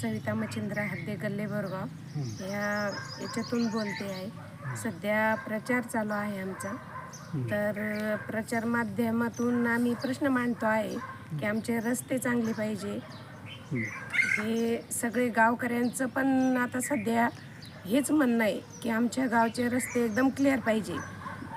सविता मच्छिंद्र हद्दे गल्ले बोरगाव या याच्यातून बोलते आहे. सध्या प्रचार चालू आहे आमचा. तर प्रचार माध्यमातून आम्ही प्रश्न मांडतो आहे की आमचे रस्ते चांगले पाहिजे. हे सगळे गावकऱ्यांचं पण आता सध्या हेच म्हणणं आहे की आमच्या गावचे रस्ते एकदम क्लिअर पाहिजे.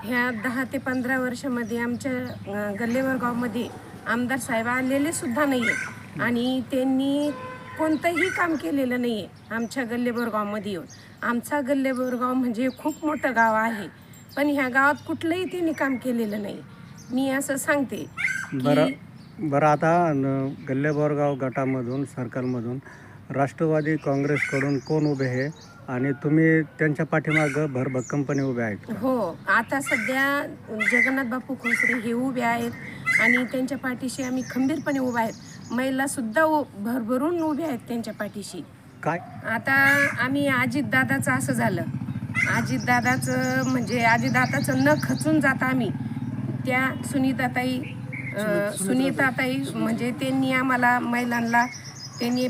ह्या दहा ते पंधरा वर्षामध्ये आमच्या गल्लेवर गावमध्ये आमदार साहेब आलेले सुद्धा नाही आहेत आणि त्यांनी कोणतंही काम केलेलं नाही आहे आमच्या गल्लेबर गावमध्ये येऊन. आमचा गल्लेबर गाव म्हणजे खूप मोठं गाव आहे. पण ह्या गावात कुठलंही त्यांनी काम केलेलं नाही. मी असं सांगते बरं बरं आता न- गल्ले बोरगाव गटामधून सर्कलमधून राष्ट्रवादी काँग्रेसकडून कोण उभे आहे? आणि तुम्ही त्यांच्या पाठीमागं भरभक्कमपणे उभे आहेत हो आता सध्या जगन्नाथ बापू खोसरे हे उभे आहेत आणि त्यांच्या पाठीशी आम्ही खंबीरपणे उभा आहेत. महिला सुद्धा उ- भरभरून उभ्या आहेत त्यांच्या पाठीशी. काय? आता आम्ही अजितदादाचं असं झालं. अजितदादाचं म्हणजे अजितदादाचं न खचून जाता आम्ही. त्या सुनीताताई अं, सुनीताताई. म्हणजे त्यांनी आम्हाला महिलांना त्यांनी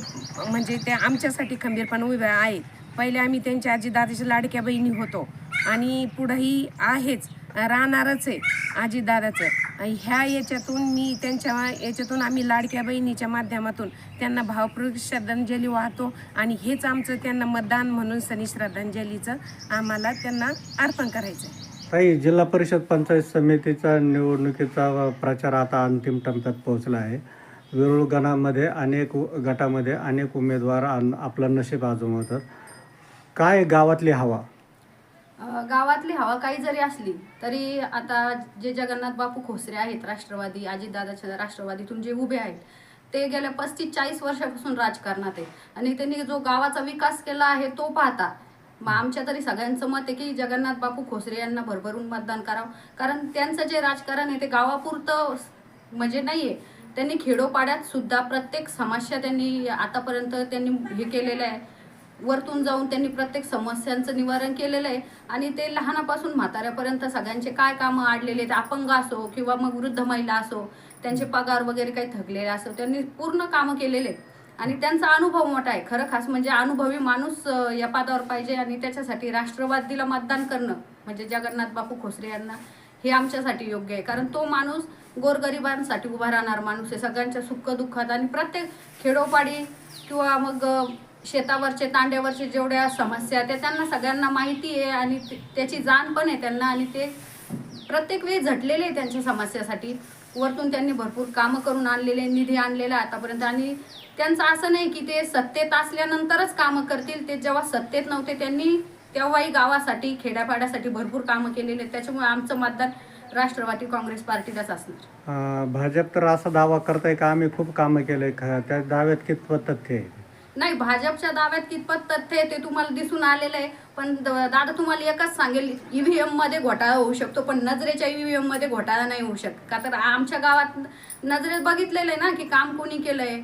म्हणजे ते आमच्यासाठी खंबीरपणे उभ्या आहेत. पहिले आम्ही त्यांच्या आजीदादाच्या लाडक्या बहिणी होतो. आणि पुढंही आहेच. राहणारच आहे आजीदादाचं ह्या याच्यातून मी त्यांच्या याच्यातून आम्ही लाडक्या बहिणीच्या माध्यमातून त्यांना भावपूर्वक श्रद्धांजली वाहतो. आणि हेच आमचं त्यांना मतदान म्हणून सनी श्रद्धांजलीचं आम्हाला त्यांना अर्पण करायचं आहे ताई जिल्हा परिषद पंचायत समितीचा निवडणुकीचा प्रचार आता अंतिम टप्प्यात पोहोचला आहे. वेरूळ गणामध्ये अनेक उ- गटामध्ये अनेक उमेदवार आपलं नशीब आजमावतात. काय गावातली हवा? गावातली हवा काही जरी असली तरी आता जे जगन्नाथ बापू खोसरे आहेत राष्ट्रवादी अजितदादाच्या राष्ट्रवादीतून जे उभे आहेत ते गेल्या पस्तीस चाळीस वर्षापासून राजकारणात आहे आणि त्यांनी जो गावाचा विकास केला आहे तो पाहता मग आमच्या तरी सगळ्यांचं मत आहे की जगन्नाथ बापू खोसरे यांना भरभरून मतदान करावं. कारण त्यांचं जे राजकारण आहे ते गावापुरतं म्हणजे नाही आहे त्यांनी खेडोपाड्यात सुद्धा प्रत्येक समस्या त्यांनी आतापर्यंत त्यांनी हे केलेलं आहे वरतून जाऊन त्यांनी प्रत्येक समस्यांचं निवारण केलेलं आहे. आणि ते लहानापासून म्हाताऱ्यापर्यंत सगळ्यांचे काय कामं आडलेले आहेत अपंग असो किंवा मग वृद्ध महिला असो त्यांचे पगार वगैरे काही थकलेले असो त्यांनी पूर्ण कामं केलेले आहेत. आणि त्यांचा अनुभव मोठा आहे. खरं खास म्हणजे अनुभवी माणूस या पादावर पाहिजे आणि त्याच्यासाठी राष्ट्रवादीला मतदान करणं म्हणजे जगन्नाथ बापू खोसरे यांना हे आमच्यासाठी योग्य आहे. कारण तो माणूस गोरगरिबांसाठी उभा राहणार माणूस आहे. सगळ्यांच्या सुख दुःखात आणि प्रत्येक खेडोपाडी किंवा मग शेतावरचे तांड्यावरचे जेवढ्या समस्या त्या त्यांना सगळ्यांना माहिती आहे आणि त्याची जाण पण आहे त्यांना आणि ते प्रत्येक वेळी झटलेले आहे त्यांच्या समस्यासाठी. वरतून त्यांनी भरपूर कामं करून आणलेले निधी आणलेला आहे आतापर्यंत आणि त्यांचं असं नाही की ते सत्तेत असल्यानंतरच कामं करतील. ते जेव्हा सत्तेत नव्हते त्यांनी तेव्हाही गावासाठी खेड्यापाड्यासाठी भरपूर कामं केलेले त्याच्यामुळे आमचं मतदान राष्ट्रवादी काँग्रेस पार्टीलाच असणार. भाजप तर असा दावा करताय का? आम्ही खूप कामं केले. त्या दाव्यात कितपत तथ्य आहे? नाही भाजपच्या दाव्यात कितपत तथ्य आहे ते तुम्हाला दिसून आलेलं आहे पण दादा तुम्हाला एकच सांगेल ईव्हीएममध्ये घोटाळा होऊ शकतो पण नजरेच्या ईव्हीएममध्ये घोटाळा नाही होऊ शकत. का तर आमच्या गावात नजरेत बघितलेलं आहे ना की काम कोणी केलंय.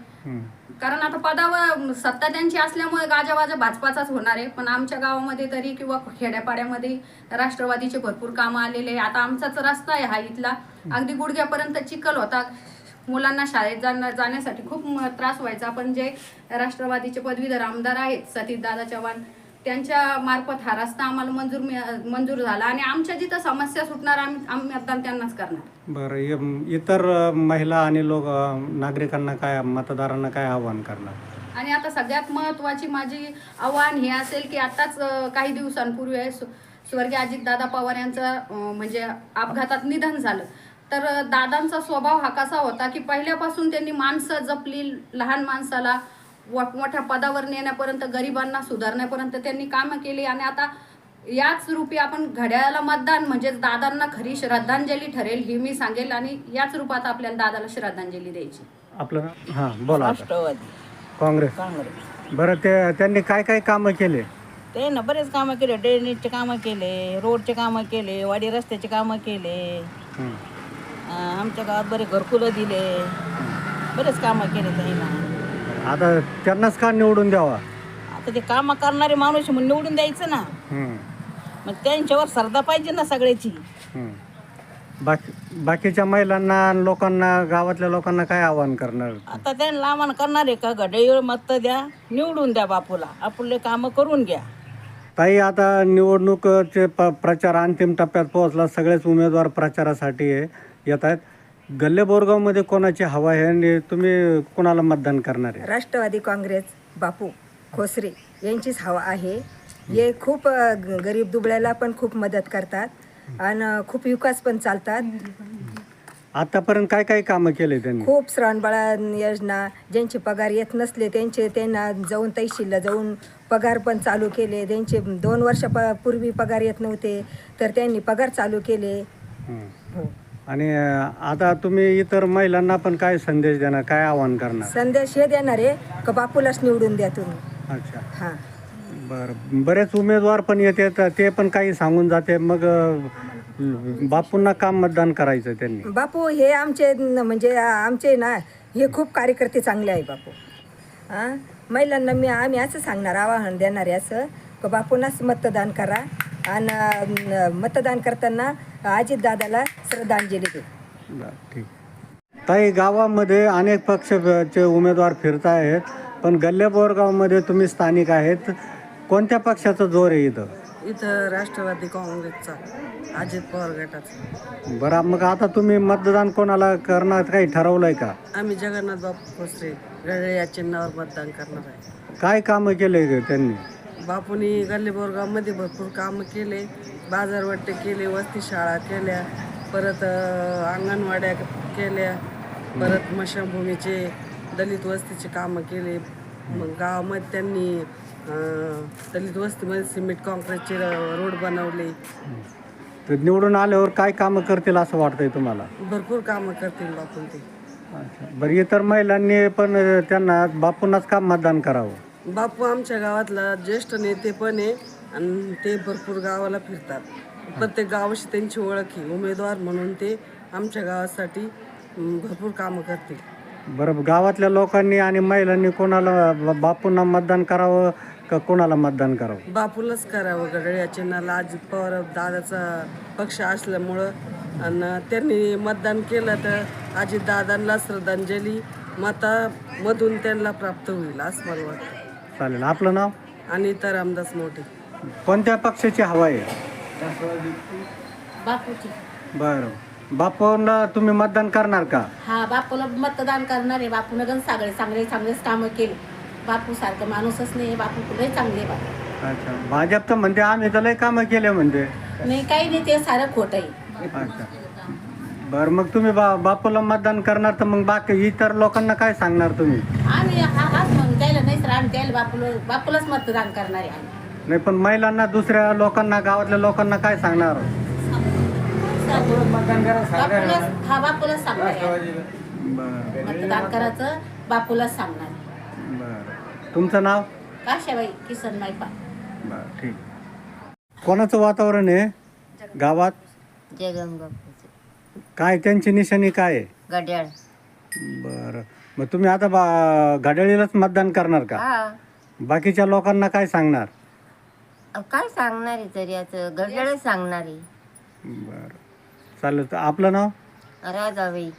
कारण आता पदावर सत्ता त्यांची असल्यामुळे गाजावाजा भाजपाचाच होणार आहे पण आमच्या गावामध्ये तरी किंवा खेड्यापाड्यामध्ये राष्ट्रवादीचे भरपूर कामं आलेले आहे. आता आमचाच रस्ता आहे हा इथला. अगदी गुडघ्यापर्यंत चिखल होता. मुलांना शाळेत जाण्या जाण्यासाठी खूप त्रास व्हायचा. पण जे राष्ट्रवादीचे पदवीधर आमदार आहेत सतीशदादा चव्हाण त्यांच्या मार्फत हा रस्ता आम्हाला मंजूर मंजूर झाला आणि आमच्या जिथं समस्या सुटणार आम्ही आम्ही मतदान त्यांनाच करणार. बरं इतर महिला आणि लोक नागरिकांना काय मतदारांना काय आव्हान करणार? आणि आता सगळ्यात महत्वाची माझी आव्हान हे असेल की आताच काही दिवसांपूर्वी स्वर्गीय अजितदादा पवार यांचं म्हणजे अपघातात निधन झालं. तर दादांचा स्वभाव हा कसा होता की पहिल्यापासून त्यांनी माणसं जपली लहान माणसाला मोठ्या पदावर नेण्यापर्यंत गरिबांना सुधारण्यापर्यंत त्यांनी कामं केली आणि आता याच रूपी आपण घड्याळाला मतदान म्हणजेच दादांना खरी श्रद्धांजली ठरेल ही मी सांगेल आणि याच रूपात आपल्याला दादाला श्रद्धांजली द्यायची आपलं? हां बोला. राष्ट्रवादी काँग्रेस काँग्रेस बरं ते त्यांनी काय काय कामं केले ते ना बरेच कामं केले ड्रेनेजचे कामं केले रोडचे कामं केले वाडी रस्त्याचे कामं केले हं. आमच्या गावात बरे घरकुलं दिले. बरेच कामं केले त्यांना आता त्यांनाच का निवडून द्यावा? आता ते कामं करणारे माणूस म्हणून निवडून द्यायचं ना. मग त्यांच्यावर श्रद्धा पाहिजे ना सगळ्याची. बाकी बाकीच्या महिलांना आणि लोकांना गावातल्या लोकांना काय आवाहन करणार? आता त्यांना आम्हाला करणार आहे का घड्याळीवर मत द्या निवडून द्या बापूला. आपले कामं करून घ्या. ताई आता निवडणुकीचे प प्रचार अंतिम टप्प्यात पोहोचला. सगळेच उमेदवार प्रचारासाठी आहे- येत आहेत गल्ले बोरगावमध्ये कोणाची हवा आहे आणि तुम्ही कोणाला मतदान करणार आहे? राष्ट्रवादी काँग्रेस बापू खोसरे यांचीच हवा आहे. हे खूप अ, ग- गरीब दुबळ्याला पण खूप मदत करतात आणि खूप विकास पण चालतात. आतापर्यंत काय काय कामं केले त्यांनी? खूप श्रावणबाळा योजना ज्यांचे पगार येत नसले त्यांचे त्यांना जाऊन तहसीलला जाऊन पगार पण चालू केले. त्यांचे दोन वर्ष प पूर्वी पगार येत नव्हते तर त्यांनी पगार चालू केले. हं. हो. आणि आता तुम्ही इतर महिलांना पण काय संदेश देणार काय आवाहन करणार? संदेश हे देणार आहे का बापूलाच निवडून द्या तुम्ही. अच्छा. हां. बरं बरेच उमेदवार पण येते तर ते पण काही सांगून जाते मग अं, बापूंना काम मतदान करायचं त्यांनी. बापू हे आमचे न- म्हणजे आमचे ना हे खूप कार्यकर्ते चांगले आहे बापू. हां? महिलांना मी आम्ही असं सांगणार आवाहन देणार आहे असं का बापूंनाच मतदान करा. आणि मतदान करताना अजितदादाला श्रद्धांजली दे बरं, ठीक. ताई गावामध्ये अनेक पक्षाचे उमेदवार फिरत आहेत पण गल्ले बोरगावमध्ये तुम्ही स्थानिक आहेत. कोणत्या पक्षाचा जोर आहे इथं? इथं राष्ट्रवादी काँग्रेसचा अजित पवार गटाचा. बरं मग आता तुम्ही मतदान कोणाला करणार काही ठरवलंय का? आम्ही जगन्नाथ बापू खोसरे गळे या चिन्हावर मतदान करणार आहे. काय कामं केले त्यांनी? बापूनी गल्ली बोरगावमध्ये भरपूर कामं केले बाजारवट्टे केले वस्ती शाळा केल्या परत अंगणवाड्या केल्या. परत मशाभूमीचे दलित वस्तीचे कामं केले. मग गावामध्ये त्यांनी दलित वस्तीमध्ये सिमेंट कॉन्क्रीटचे रोड बनवले. तर निवडून आल्यावर काय कामं करतील असं वाटतंय तुम्हाला? भरपूर कामं करतील बापून ते. अच्छा. बरं इतर महिलांनी पण त्यांना बापूंनाच काम मतदान करावं. बापू आमच्या गावातला ज्येष्ठ नेते पण आहे आणि ते भरपूर गावाला फिरतात. प्रत्येक गावाशी त्यांची ओळख आहे. उमेदवार म्हणून ते आमच्या गावासाठी अं, भरपूर कामं करतील. बरं गावातल्या लोकांनी आणि महिलांनी कोणाला ब- बापूंना मतदान करावं का कोणाला मतदान करावं? बापूलाच करावं गडळ या चिन्हाला अजित पवार दादाचा पक्ष असल्यामुळं आणि त्यांनी मतदान केलं तर अजित दादांना श्रद्धांजली मतामधून त्यांना प्राप्त होईल असं मला वाटतं. चालेल. आपलं नाव? आणि इतर रामदास मोठे. कोणत्या पक्षाची हवा आहे? बापूची. बरं. बापूंना तुम्ही मतदान करणार का? हा बापूला मतदान करणार आहे. बापूनं गण सगळे चांगले चांगलेच कामं केले. बापू सारखं माणूसच नाही बापू कुठे चांगले बापू. अच्छा. भाजप तर म्हणते आम्ही तर लय कामं केले म्हणते. नाही काही नाही ते सारं खोटं आहे. अच्छा. बरं मग तुम्ही बा बापूला मतदान करणार तर मग बाकी इतर लोकांना काय सांगणार तुम्ही? आम्ही हा हाच म्हणून त्याला नाही तर आम्ही त्याला बापूला बापूलाच मतदान करणार आहे आम्ही. नाही पण महिलांना दुसऱ्या लोकांना गावातल्या लोकांना काय सांगणार? हा आहे. बरं. मतदान करायचं बापूलाच सांगणार. आहे. बरं. तुमचं नाव? काशाबाई किसन मायपा बरं ठीक. कोणाचं वातावरण आहे गावात? काय त्यांची निशाणी काय आहे? गड्याळ बरं. मग तुम्ही आता बा घड्याळीलाच मतदान करणार का? हा. बाकीच्या लोकांना काय सांगणार? काय सांगणार आहे तरी आता गड्याळच सांगणार. आहे बरं. चालेल तर आपलं नाव? राजाबाई.